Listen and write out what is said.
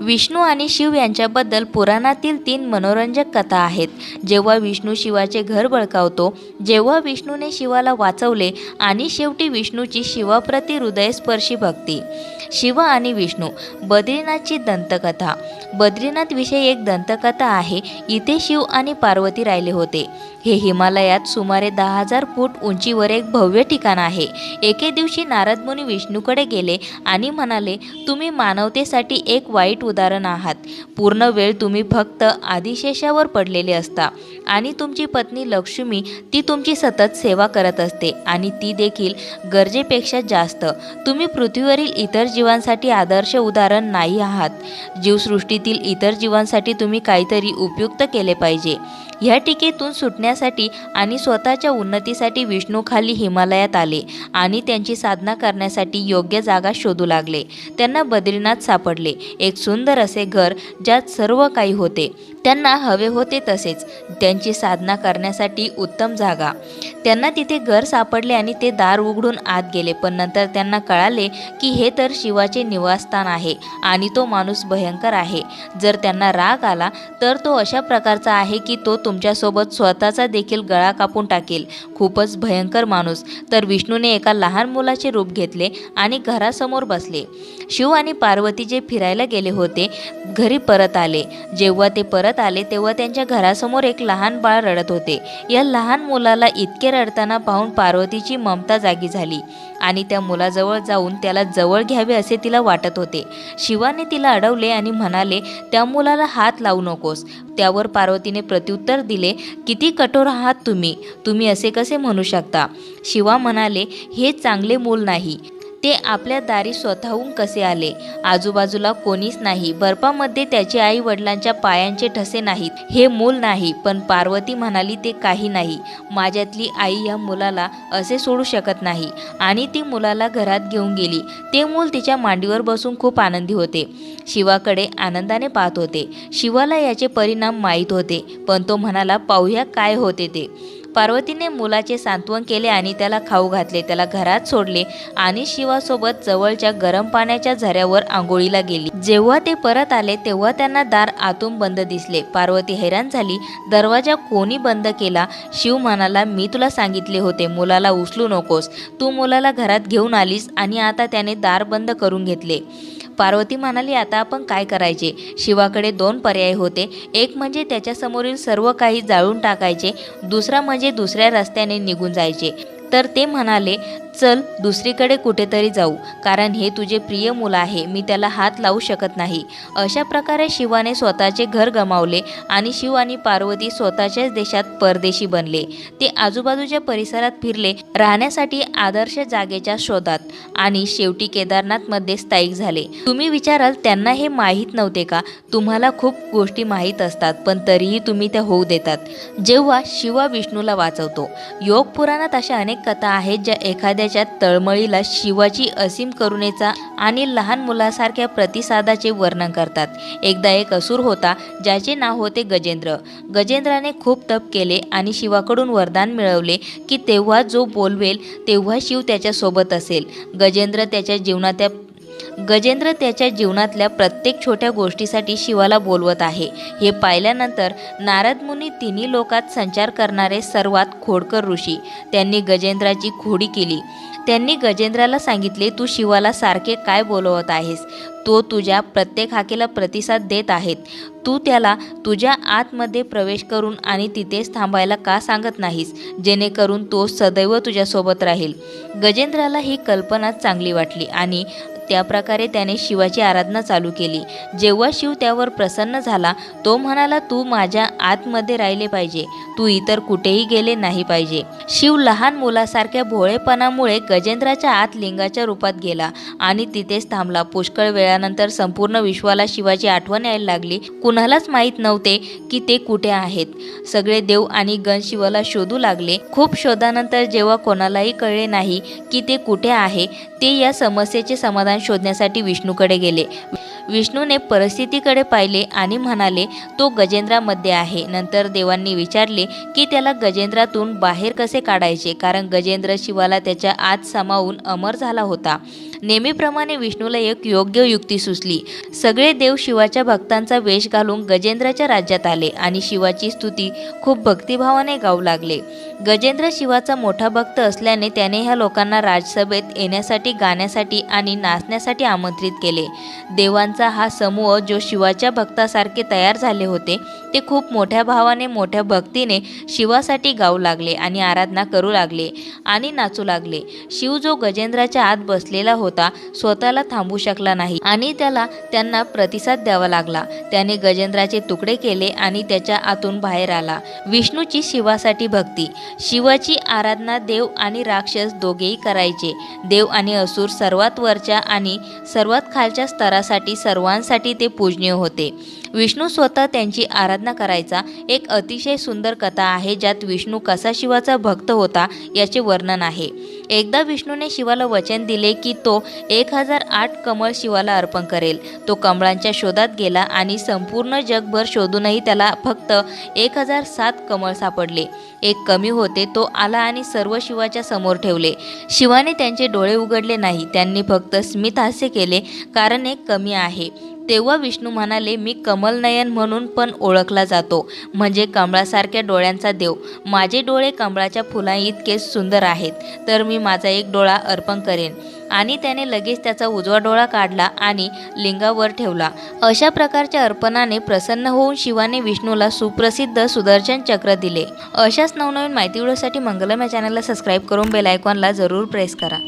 विष्णू आणि शिव यांच्याबद्दल पुराणातील तीन मनोरंजक कथा आहेत. जेव्हा विष्णू शिवाचे घर बळकावतो जेव्हा विष्णूने शिवाला वाचवले आणि शेवटी विष्णूची शिवाप्रती हृदयस्पर्शी भक्ती. शिव आणि विष्णू बद्रीनाथची दंतकथा. बद्रीनाथविषयी एक दंतकथा आहे इथे शिव आणि पार्वती राहिले होते. हे हिमालयात सुमारे दहा हजार फूट उंचीवर एक भव्य ठिकाण आहे. एके दिवशी नारद मुनी विष्णूकडे गेले आणि म्हणाले तुम्ही मानवतेसाठी एक वाईट उदाहरण आहात. पूर्ण वेळ तुम्ही फक्त आदिशेषावर पडलेले असता. आणि तुमची पत्नी लक्ष्मी ती तुमची सतत सेवा करत असते आणि ती देखील गरजेपेक्षा जास्त. तुम्ही पृथ्वीवरील इतर जीवांसाठी आदर्श उदाहरण नाही आहात. जीवसृष्टीतील इतर जीवांसाठी तुम्ही काहीतरी उपयुक्त केले पाहिजे. ह्या टीकेतून सुटण्यासाठी आणि स्वतःच्या उन्नतीसाठी विष्णू खाली हिमालयात आले आणि त्यांची साधना करण्यासाठी योग्य जागा शोधू लागले. त्यांना बद्रीनाथ सापडले. एक सुंदर सुंदर असे घर ज्यात सर्व काही होते. त्यांना हवे होते तसेच. त्यांची साधना करण्यासाठी उत्तम जागा. त्यांना तिथे घर सापडले आणि ते दार उघडून आत गेले पण नंतर त्यांना कळाले की हे तर शिवाचे निवासस्थान आहे आणि तो माणूस भयंकर आहे. जर त्यांना राग आला तर तो अशा प्रकारचा आहे की तो तुमच्यासोबत स्वतःचा देखील गळा कापून टाकेल. खूपच भयंकर माणूस. तर विष्णूने एका लहान मुलाचे रूप घेतले आणि घरासमोर बसले. शिव आणि पार्वती जे फिरायला गेले होते. घरी परत आले. जेव्हा ते परत आले तेव्हा त्यांच्या घरासमोर एक लहान बाळ रडत होते. या लहान मुलाला इतके रडताना पाहून पार्वतीची ममता जागी झाली आणि त्या मुलाजवळ जाऊन त्याला जवळ घ्यावे असे तिला वाटत होते. शिवाने तिला अडवले आणि म्हणाले त्या मुलाला हात लावू नकोस. त्यावर पार्वतीने प्रत्युत्तर दिले किती कठोर आहात तुम्ही. तुम्ही असे कसे म्हणू शकता? शिवा म्हणाले हे चांगले मूल नाही. ते आपल्या दारी स्वतःहून कसे आले? आजूबाजूला कोणीच नाही. बर्फामध्ये त्याचे आई वडिलांच्या पायांचे ठसे नाहीत. हे मूल नाही पण पार्वती म्हणाली ते काही नाही. माझ्यातली आई या मुलाला असे सोडू शकत नाही. आणि ती मुलाला घरात घेऊन गेली. ते मूल तिच्या मांडीवर बसून खूप आनंदी होते. शिवाकडे आनंदाने पाहत होते. शिवाला याचे परिणाम माहीत होते पण तो म्हणाला पाहूया काय होते ते. पार्वतीने मुलाचे सांत्वन केले आणि त्याला खाऊ घातले त्याला घरात सोडले आणि शिवासोबत जवळच्या गरम पाण्याच्या झऱ्यावर आंघोळीला गेली. जेव्हा ते परत आले तेव्हा त्यांना दार आतून बंद दिसले. पार्वती हैराण झाली. दरवाजा कोणी बंद केला? शिव म्हणाला मी तुला सांगितले होते मुलाला उचलू नकोस. तू मुलाला घरात घेऊन आलीस आणि आता त्याने दार बंद करून घेतले. पार्वती म्हणाली आता आपण काय करायचे? शिवाकडे दोन पर्याय होते. एक म्हणजे त्याच्यासमोरील सर्व काही जाळून टाकायचे. दुसरा म्हणजे दुसऱ्या रस्त्याने निघून जायचे. तर ते म्हणाले चल दुसरीकडे कुठेतरी जाऊ. कारण हे तुझे प्रिय मुलं आहे मी त्याला हात लावू शकत नाही. अशा प्रकारे शिवाने स्वतःचे घर गमावले आणि शिव आणि पार्वती स्वतःच्याच देशात परदेशी बनले. ते आजूबाजूच्या परिसरात फिरले राहण्यासाठी आदर्श जागेच्या शोधात. आणि शेवटी केदारनाथमध्ये स्थायिक झाले. तुम्ही विचाराल त्यांना हे माहीत नव्हते का? तुम्हाला खूप गोष्टी माहीत असतात पण तरीही तुम्ही त्या होऊ देतात. जेव्हा शिवा विष्णूला वाचवतो. योग पुराणात अशा अनेक कथा आहेत ज्या एखाद्या त्याच्या तळमळीला शिवाची असीम करुणेचा आणि लहान मुलासारख्या प्रतिसादाचे वर्णन करतात. एकदा एक असुर होता ज्याचे नाव होते गजेंद्र. गजेंद्राने खूप तप केले आणि शिवाकडून वरदान मिळवले की तेव्हा जो बोलवेल तेव्हा शिव त्याच्यासोबत असेल. गजेंद्र त्याच्या जीवनात गजेंद्र त्याच्या जीवनातल्या प्रत्येक छोट्या गोष्टीसाठी शिवाला बोलवत आहे. हे पाहिल्यानंतर नारद मुनी तिन्ही लोकात संचार करणारे सर्वात खोडकर ऋषी. त्यांनी गजेंद्राची खोडी केली. त्यांनी गजेंद्राला सांगितले तू शिवाला सारखे काय बोलवत आहेस? तो तुझ्या प्रत्येक हाकेला प्रतिसाद देत आहेत. तू त्याला तुझ्या आतमध्ये प्रवेश करून आणि तिथेच थांबायला का सांगत नाहीस? जेणेकरून तो सदैव तुझ्यासोबत राहील. गजेंद्राला ही कल्पना चांगली वाटली आणि त्या प्रकारे त्याने शिवाची आराधना चालू केली. जेव्हा शिव त्यावर प्रसन्न झाला तो म्हणाला तू माझ्या आतमध्ये राहिले पाहिजे. तू इतर कुठेही गेले नाही पाहिजे. शिव लहान मुलासारख्या भोळेपणामुळे गजेंद्राच्या आत लिंगाच्या रूपात गेला आणि तिथेच थांबला. पुष्कळ वेळानंतर संपूर्ण विश्वाला शिवाची आठवण यायला लागली. कुणालाच माहीत नव्हते की ते कुठे आहेत. सगळे देव आणि गण शिवाला शोधू लागले. खूप शोधानंतर जेव्हा कोणालाही कळले नाही की ते कुठे आहे ते या समस्येचे समाधान समाधान शोधण्यासाठी विष्णूकडे गेले. विष्णूने परिस्थितीकडे पाहिले आणि म्हणाले तो गजेंद्रामध्ये आहे. नंतर देवांनी विचारले की त्याला गजेंद्रातून बाहेर कसे काढायचे? कारण गजेंद्र शिवाला त्याच्या आत सामावून अमर झाला होता. नेहमीप्रमाणे विष्णूला एक योग्य युक्ती सुचली. सगळे देव शिवाच्या भक्तांचा वेश घालून गजेंद्राच्या राज्यात आले आणि शिवाची स्तुती खूप भक्तिभावाने गाऊ लागले. गजेंद्र शिवाचा मोठा भक्त असल्याने त्याने ह्या लोकांना राजसभेत येण्यासाठी गाण्यासाठी आणि नाचण्यासाठी आमंत्रित केले. देवांचा हा समूह जो शिवाच्या भक्तासारखे तयार झाले होते ते खूप मोठ्या भावाने मोठ्या भक्तीने शिवासाठी गाऊ लागले आणि आराधना करू लागले आणि नाचू लागले. शिव जो गजेंद्राच्या आत बसलेला होता स्वतःला थांबू शकला नाही आणि त्याला त्यांना प्रतिसाद द्यावा लागला. त्याने गजेंद्राचे तुकडे केले आणि त्याच्या आतून बाहेर आला. विष्णूची शिवासाठी भक्ती. शिवाची आराधना देव आणि राक्षस दोघेही करायचे. देव आणि असुर सर्वात वरच्या आणि सर्वात खालच्या स्तरासाठी सर्वांसाठी ते पूजनीय होते. विष्णू स्वतः त्यांची आराधना करायचा एक अतिशय सुंदर कथा आहे ज्यात विष्णू कसा शिवाचा भक्त होता याचे वर्णन आहे. एकदा विष्णूने शिवाला वचन दिले की तो एक हजार आठ कमळ शिवाला अर्पण करेल. तो कमळांच्या शोधात गेला आणि संपूर्ण जगभर शोधूनही त्याला फक्त एक हजार सात कमळ सापडले. एक कमी होते तो आला आणि सर्व शिवाच्या समोर ठेवले. शिवाने त्यांचे डोळे उघडले नाही. त्यांनी फक्त स्मितहास्य केले कारण एक कमी आहे. तेव्हा विष्णू म्हणाले मी कमलनयन म्हणून पण ओळखला जातो. म्हणजे कमळासारख्या डोळ्यांचा देव. माझे डोळे कमळाच्या फुला इतके सुंदर आहेत. तर मी माझा एक डोळा अर्पण करेन. आणि त्याने लगेच त्याचा उजवा डोळा काढला आणि लिंगावर ठेवला. अशा प्रकारच्या अर्पणाने प्रसन्न होऊन शिवाने विष्णूला सुप्रसिद्ध सुदर्शन चक्र दिले. अशाच नवनवीन माहिती व्हिडिओसाठी मंगलम या चॅनलला सबस्क्राईब करून बेल आयकॉनला जरूर प्रेस करा.